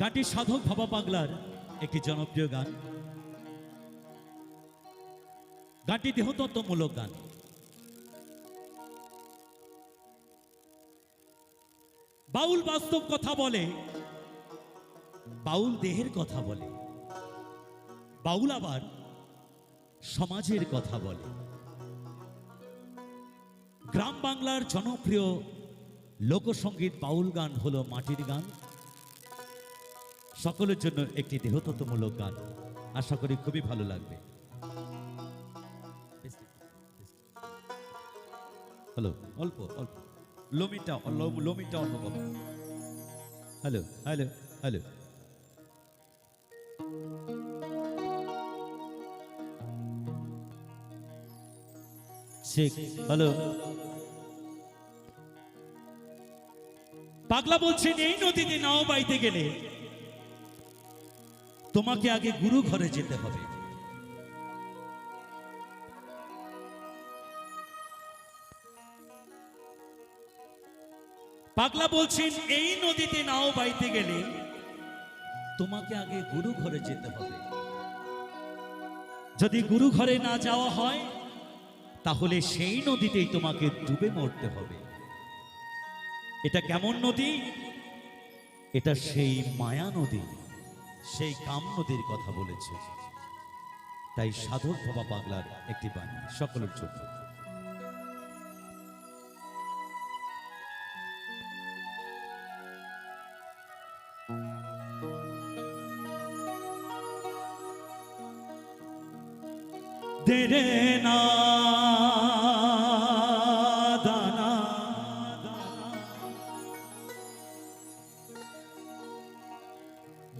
গানটি সাধক ভাবা পাগলার একটি জনপ্রিয় গান। গানটি দেহতত্ত্বমূলক গান। বাউল বাস্তব কথা বলে, বাউল দেহের কথা বলে। বাউল আবার সমাজের কথা বলে। গ্রাম বাংলার জনপ্রিয় লোকসঙ্গীত বাউল গান হলো মাটির গান। সকলের জন্য একটি দেহতত্ত্বমূলক গান। আশা করি খুবই ভালো লাগবে। হ্যালো, অল্প অল্প। লোমিটা লোমিটা অল্প হ্যালো হ্যালো হ্যালো। হ্যালো। পাগলা বলছেন, এই নদীতে নাও বাইতে গেলে। তোমাকে আগে গুরু ঘরে যেতে হবে। পাগলা বলছেন, এই নদীতে নাও বাইতে গেলে তোমাকে আগে গুরু ঘরে যেতে হবে। যদি গুরু ঘরে না যাওয়া হয়, তাহলে সেই নদীতেই তোমাকে ডুবে মরতে হবে। এটা কেমন নদী? এটা সেই মায়া নদী। সেই কাম নদীর কথা বলেছে। তাই সাধক বাবা পাগলার একটি বাণী সকলের জন্য।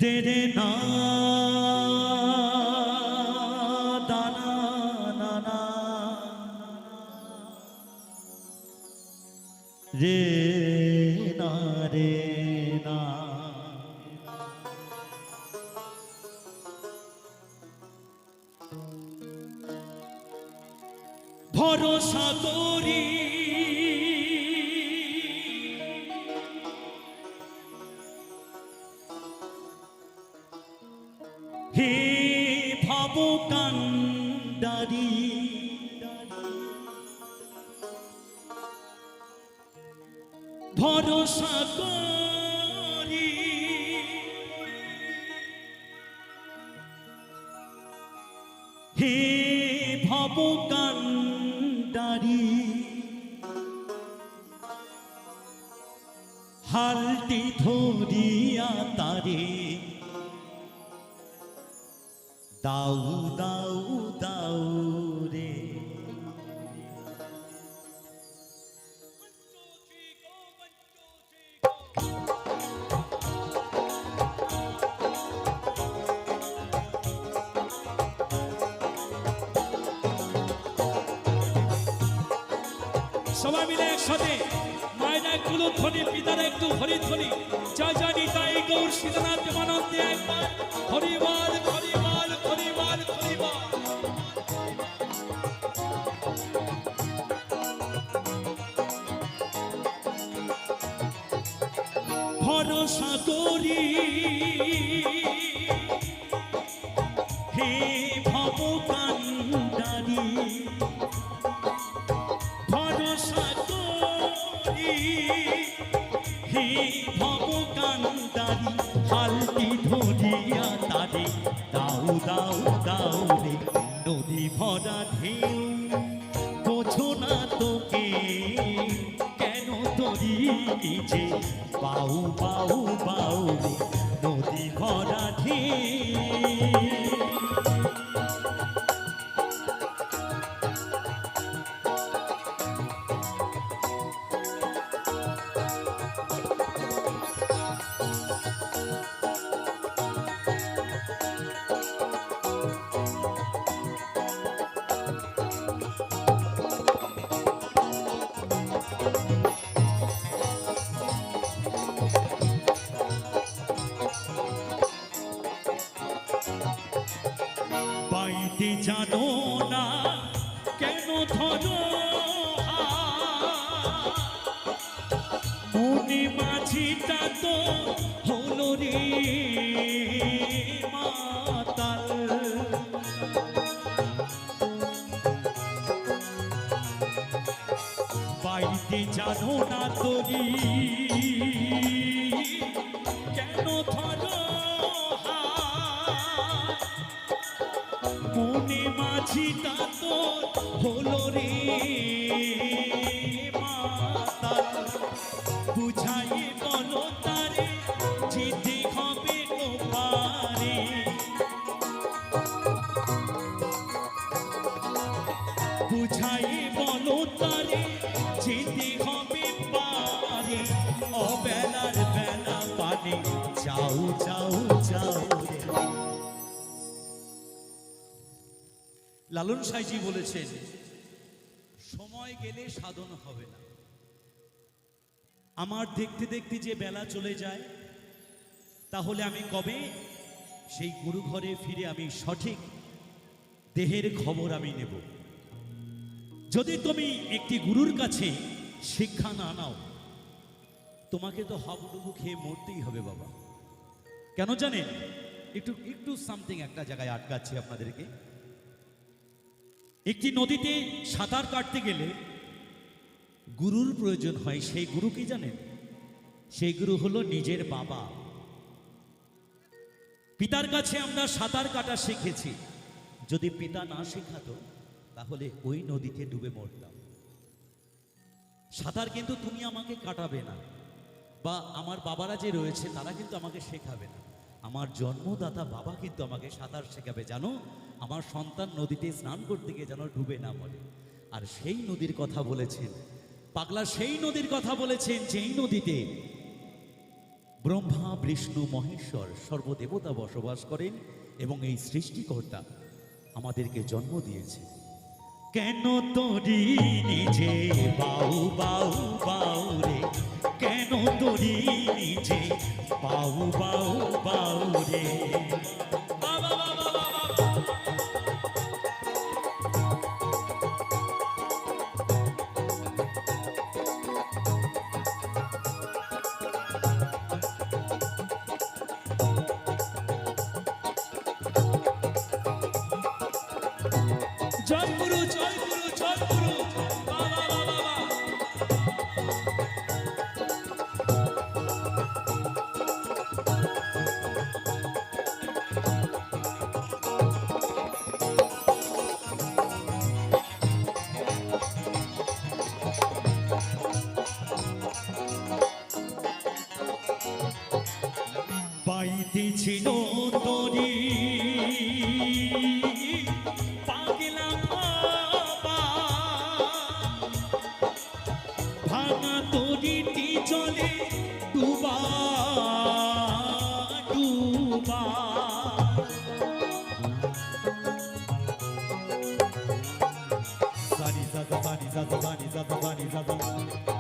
তেরে না রে না রে না ভরসা করি ভাব কান্ডারি ভরসা করি হে ভব কান্ডারি হালটি ধরিয়া তারে দাউ দাউ দাউ রে। সবাই মিলে একসাথে মায়েরা একটু ধ্বনি, পিতারা একটু হরি ধ্বনি। জয় জয় নিতাই গৌর সীতানাথ দেবানন্দে একবার হরিবাল হরিবাল ভরসা করি। হে ভব কান্ডারি ভরসা করি। হে ভব কান্দারি হালটি ধরিয়া তারে, দাও দাও দাও রে, নদী ভরা ঢেউ। মাঝিটা তো হলো রে মাতাল। বাড়িতে জানো না তরি কেন ধরো কোনে মাঝিটা তো হলো রে। বুঝাই বলো তারে, যেতে হবে পারে। অবেলার বেলা যাও যাও যাও লালন সাইজি বলেছেন, সময় গেলে সাধন হবে না। আমার দেখতে দেখতে যে বেলা চলে যায়, তাহলে আমি কবে? সেই গুরু ঘরে ফিরে আমি সঠিক দেহের খবর আমি নেব। যদি তুমি একটি গুরুর কাছে শিক্ষা না নাও, তোমাকে তো হাবুডুবু খেয়ে মরতেই হবে বাবা। কেন জানেন? একটু একটু সামথিং একটা জায়গায় আটকাচ্ছি আপনাদেরকে। একটি নদীতে সাঁতার কাটতে গেলে গুরুর প্রয়োজন হয়, সেই গুরু কি জানেন? সেই গুরু হলো নিজের বাবা। পিতার কাছে আমরা সাঁতার কাটা শিখেছি। যদি পিতা না শেখাতো তাহলে ওই নদীতে ডুবে মরতাম। সাঁতার কিন্তু তুমি আমাকে কাটাবে না। বা আমার বাবারা যে রয়েছে, তারা কিন্তু আমাকে শেখাবে না। আমার জন্মদাতা বাবা কিন্তু আমাকে সাঁতার শেখাবে, জানো? আমার সন্তান নদীতে স্নান করতে গিয়ে যেন ডুবে না মরে। আর সেই নদীর কথা বলেছেন, পাগলা সেই নদীর কথা বলেছেন, যেই নদীতে ব্রহ্মা, বিষ্ণু, মহেশ্বর সর্বদেবতা বসবাস করেন এবং এই সৃষ্টিকর্তা আমাদেরকে জন্ম দিয়েছে কেন তোরি নিজে? বাউ বাউ বাউ রে। কেন তোরি নিজে? বাউ বাউ বাউ রে। জয় গুরু জয় গুরু জয় গুরু বাবা বাবা বাবা বাইতে ছিল ডুবা সানি সাদা সানি সাদা সানি সাদা সানি সাদা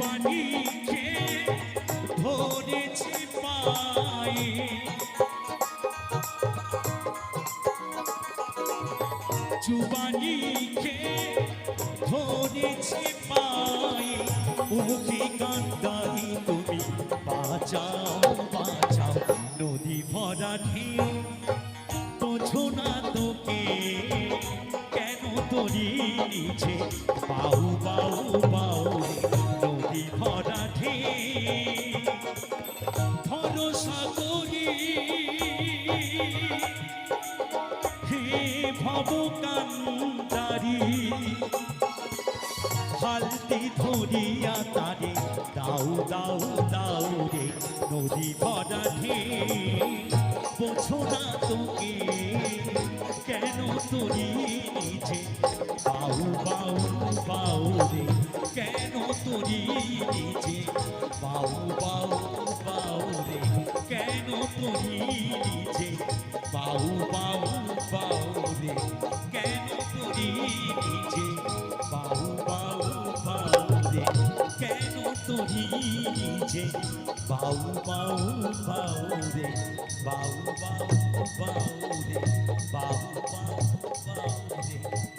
খেয়ে ধরেছে পায়ে। খেয়ে ধরেছে পায়ে। মুখে কান্দারি তুমি, বাঁচাও বাঁচাও। নদী ভরা ঢেউ, বোঝো না তোকে। কেন তোরি নিচে বাউ বাউ নদী ভরসা করি। হে ভব হালতি ধরিয়া দাউ দাউ দাউ রে নদী ভরা বোঝো না তোকে কেন তোরি বাউ করে কেন তোরে নিজে? বাউ বাউ বাউ রে, কেন তোরে নিজে? বাউ বাউ বাউ রে, কেন তোরে নিজে? বাউ বাউ বাউ রে, কেন তোরে নিজে? বাউ বাউ বাউ রে, বাউ বাউ বাউ রে, বাউ বাউ বাউ রে।